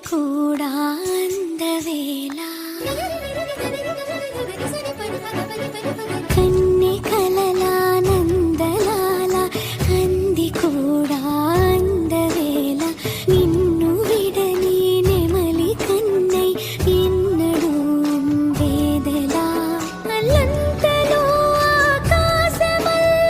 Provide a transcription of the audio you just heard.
కూడా